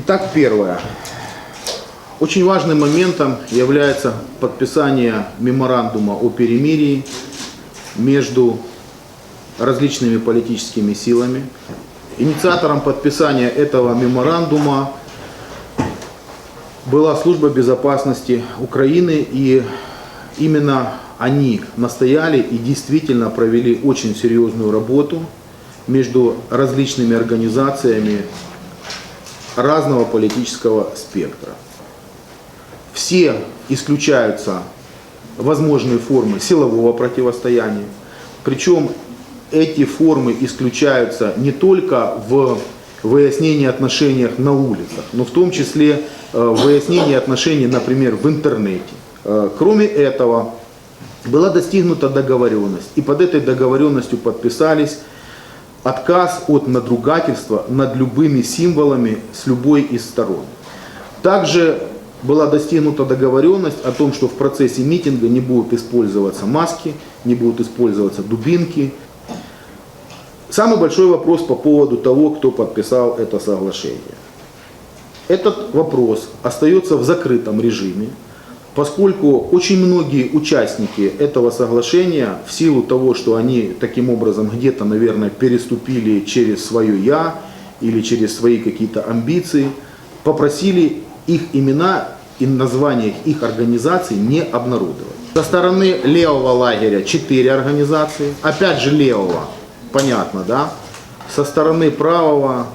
Итак, первое. Очень важным моментом является подписание меморандума о перемирии между различными политическими силами. Инициатором подписания этого меморандума была служба безопасности Украины, и именно они настояли и действительно провели очень серьезную работу между различными организациями разного политического спектра. Все исключаются возможные формы силового противостояния, причем эти формы исключаются не только в выяснении отношений на улицах, но в том числе э, в выяснении отношений, например, в интернете. Э, Кроме этого, была достигнута договоренность, и под этой договоренностью подписались отказ от надругательства над любыми символами с любой из сторон. Также была достигнута договоренность о том, что в процессе митинга не будут использоваться маски, не будут использоваться дубинки. Самый большой вопрос по поводу того, кто подписал это соглашение. Этот вопрос остается в закрытом режиме, поскольку очень многие участники этого соглашения, в силу того, что они таким образом где-то, наверное, переступили через свое «я» или через свои какие-то амбиции, попросили их имена и названия их организаций не обнародовать. Со стороны левого лагеря четыре организации, опять же левого, понятно, да? Со стороны правого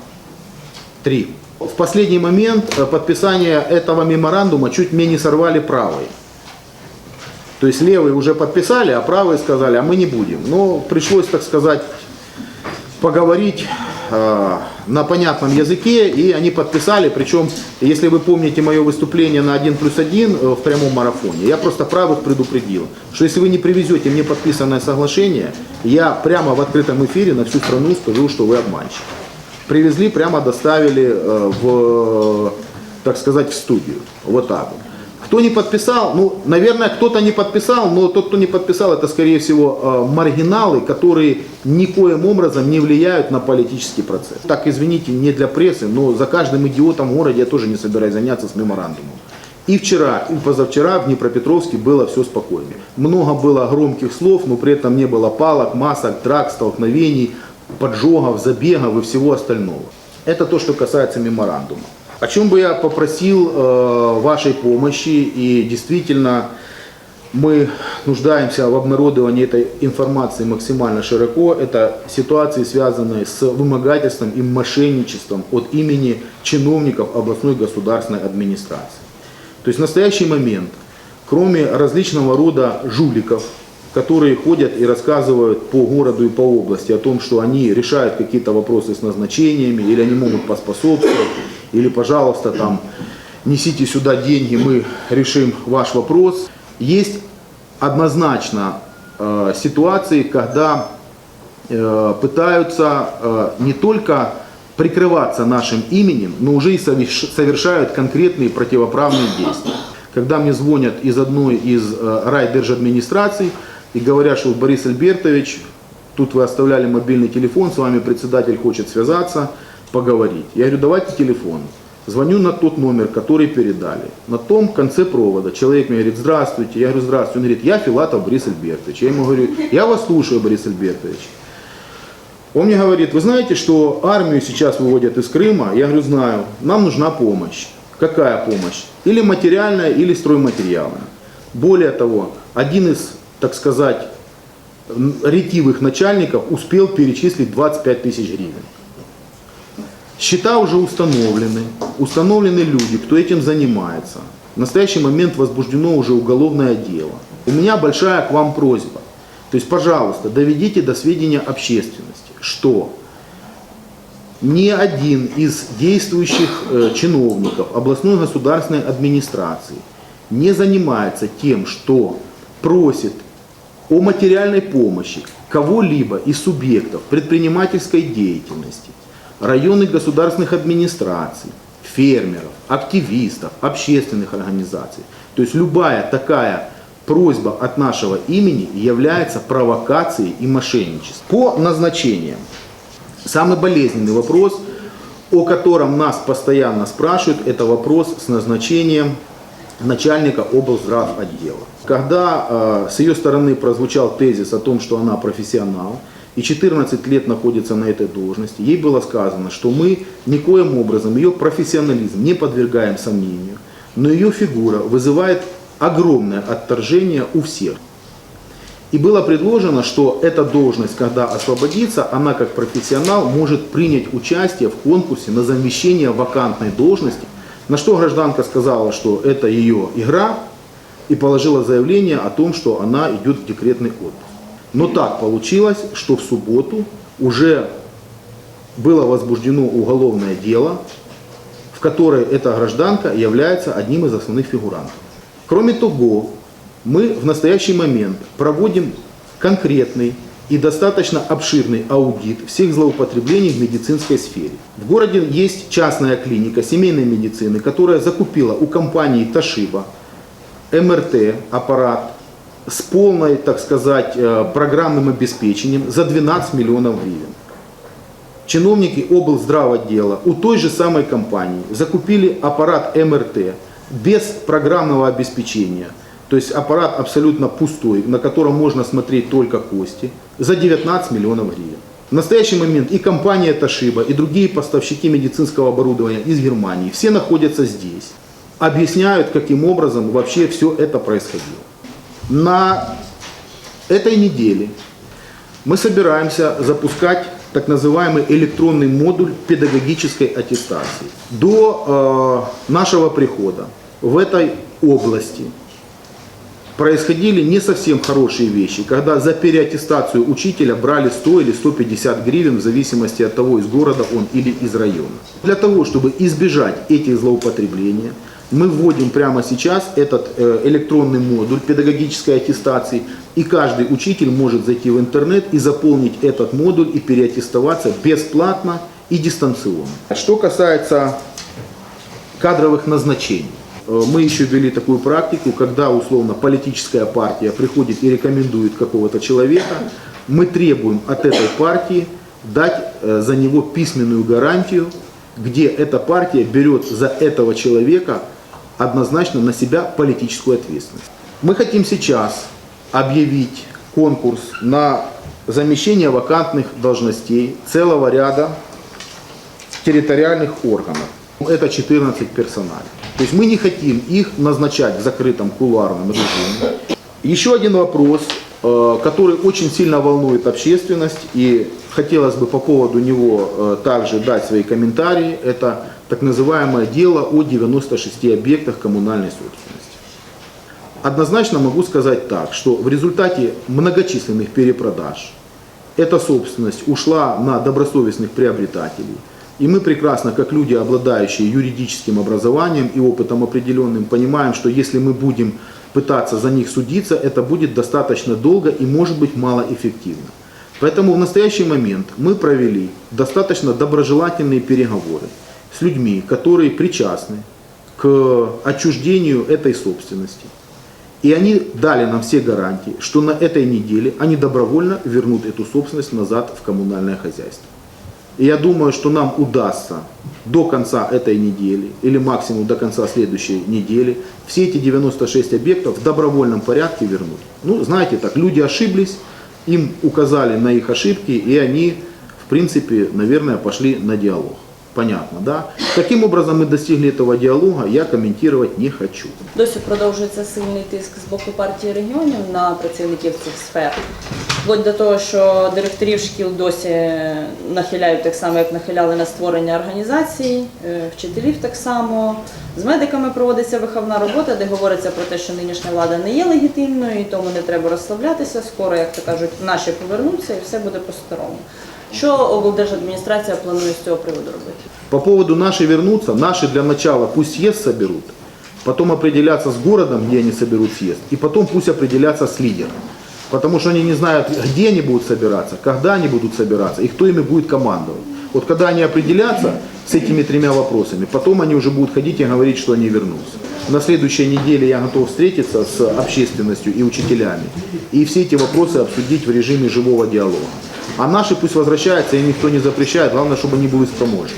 три. В последний момент э, подписания этого меморандума чуть мне не сорвали правый. То есть левые уже подписали, а правые сказали, а мы не будем. Но пришлось, так сказать, поговорить э, на понятном языке, и они подписали. Причем, если вы помните мое выступление на 1 плюс 1 э, в прямом марафоне, я просто правых предупредил, что если вы не привезете мне подписанное соглашение, я прямо в открытом эфире на всю страну скажу, что вы обманщик привезли, прямо доставили э, в, так сказать, в студию. Вот так вот. Кто не подписал, ну, наверное, кто-то не подписал, но тот, кто не подписал, это, скорее всего, э, маргиналы, которые никоим образом не влияют на политический процесс. Так, извините, не для прессы, но за каждым идиотом в городе я тоже не собираюсь заняться с меморандумом. И вчера, и позавчера в Днепропетровске было все спокойно. Много было громких слов, но при этом не было палок, масок, драк, столкновений, поджогов, забегов и всего остального. Это то, что касается меморандума. О чем бы я попросил э, вашей помощи и действительно мы нуждаемся в обнародовании этой информации максимально широко. Это ситуации, связанные с вымогательством и мошенничеством от имени чиновников областной государственной администрации. То есть в настоящий момент, кроме различного рода жуликов, которые ходят и рассказывают по городу и по области о том, что они решают какие-то вопросы с назначениями, или они могут поспособствовать, или, пожалуйста, там, несите сюда деньги, мы решим ваш вопрос. Есть однозначно э, ситуации, когда э, пытаются э, не только прикрываться нашим именем, но уже и совершают конкретные противоправные действия. Когда мне звонят из одной из э, райдержадминистраций, и говорят, что Борис Альбертович, тут вы оставляли мобильный телефон, с вами председатель хочет связаться, поговорить. Я говорю, давайте телефон. Звоню на тот номер, который передали. На том конце провода человек мне говорит, здравствуйте. Я говорю, здравствуйте. Он говорит, я Филатов Борис Альбертович. Я ему говорю, я вас слушаю, Борис Альбертович. Он мне говорит, вы знаете, что армию сейчас выводят из Крыма? Я говорю, знаю, нам нужна помощь. Какая помощь? Или материальная, или стройматериальная. Более того, один из так сказать, ретивых начальников успел перечислить 25 тысяч гривен. Счета уже установлены, установлены люди, кто этим занимается. В настоящий момент возбуждено уже уголовное дело. У меня большая к вам просьба. То есть, пожалуйста, доведите до сведения общественности, что ни один из действующих э, чиновников областной государственной администрации не занимается тем, что просит о материальной помощи кого-либо из субъектов предпринимательской деятельности, районных государственных администраций, фермеров, активистов, общественных организаций. То есть любая такая просьба от нашего имени является провокацией и мошенничеством. По назначениям. Самый болезненный вопрос о котором нас постоянно спрашивают, это вопрос с назначением начальника облздрав отдела. Когда э, с ее стороны прозвучал тезис о том, что она профессионал, и 14 лет находится на этой должности, ей было сказано, что мы никоим образом ее профессионализм не подвергаем сомнению, но ее фигура вызывает огромное отторжение у всех. И было предложено, что эта должность, когда освободится, она как профессионал может принять участие в конкурсе на замещение вакантной должности, на что гражданка сказала, что это ее игра, и положила заявление о том, что она идет в декретный отпуск. Но так получилось, что в субботу уже было возбуждено уголовное дело, в которой эта гражданка является одним из основных фигурантов. Кроме того, мы в настоящий момент проводим конкретный и достаточно обширный аудит всех злоупотреблений в медицинской сфере. В городе есть частная клиника семейной медицины, которая закупила у компании Toshiba МРТ аппарат с полной, так сказать, э, программным обеспечением за 12 миллионов гривен. Чиновники облздравотдела у той же самой компании закупили аппарат МРТ без программного обеспечения. То есть аппарат абсолютно пустой, на котором можно смотреть только кости, за 19 миллионов гривен. В настоящий момент и компания Toshiba, и другие поставщики медицинского оборудования из Германии, все находятся здесь. Объясняют, каким образом вообще все это происходило. На этой неделе мы собираемся запускать так называемый электронный модуль педагогической аттестации. До э, нашего прихода в этой области происходили не совсем хорошие вещи, когда за переаттестацию учителя брали 100 или 150 гривен в зависимости от того, из города он или из района. Для того, чтобы избежать этих злоупотреблений, мы вводим прямо сейчас этот э, электронный модуль педагогической аттестации, и каждый учитель может зайти в интернет и заполнить этот модуль и переаттестоваться бесплатно и дистанционно. Что касается кадровых назначений. Э, мы еще ввели такую практику, когда условно политическая партия приходит и рекомендует какого-то человека, мы требуем от этой партии дать э, за него письменную гарантию, где эта партия берет за этого человека однозначно на себя политическую ответственность. Мы хотим сейчас объявить конкурс на замещение вакантных должностей целого ряда территориальных органов. Это 14 персоналей. То есть мы не хотим их назначать в закрытом кулуарном режиме. Еще один вопрос, э, который очень сильно волнует общественность и хотелось бы по поводу него э, также дать свои комментарии. Это так называемое дело о 96 объектах коммунальной собственности. Однозначно могу сказать так, что в результате многочисленных перепродаж эта собственность ушла на добросовестных приобретателей. И мы прекрасно, как люди, обладающие юридическим образованием и опытом определенным, понимаем, что если мы будем пытаться за них судиться, это будет достаточно долго и может быть малоэффективно. Поэтому в настоящий момент мы провели достаточно доброжелательные переговоры с людьми, которые причастны к отчуждению этой собственности. И они дали нам все гарантии, что на этой неделе они добровольно вернут эту собственность назад в коммунальное хозяйство. И я думаю, что нам удастся до конца этой недели или максимум до конца следующей недели все эти 96 объектов в добровольном порядке вернуть. Ну, знаете так, люди ошиблись, им указали на их ошибки, и они, в принципе, наверное, пошли на диалог. Понятно, да? Каким образом ми достигли этого диалога, я коментувати не хочу. Досі продовжується сильний тиск з боку партії регіонів на працівників цих сфер. Вплоть до того, що директорів шкіл досі нахиляють так само, як нахиляли на створення організацій, е, вчителів так само. З медиками проводиться виховна робота, де говориться про те, що нинішня влада не є легітимною, і тому не треба розслаблятися. Скоро, як то кажуть, наші повернуться і все буде по-старому. Що облдержадміністрація планує з цього приводу робити? По поводу наши вернуться, наши для начала пусть съезд соберут, потом определятся с городом, где они соберут съезд, и потом пусть определятся с лидером. Потому что они не знают, где они будут собираться, когда они будут собираться и кто ими будет командовать. Вот когда они определятся с этими тремя вопросами, потом они уже будут ходить и говорить, что они вернутся. На следующей неделе я готов встретиться с общественностью и учителями и все эти вопросы обсудить в режиме живого диалога. А наши пусть возвращаются, им никто не запрещает, главное, чтобы они были спроможны.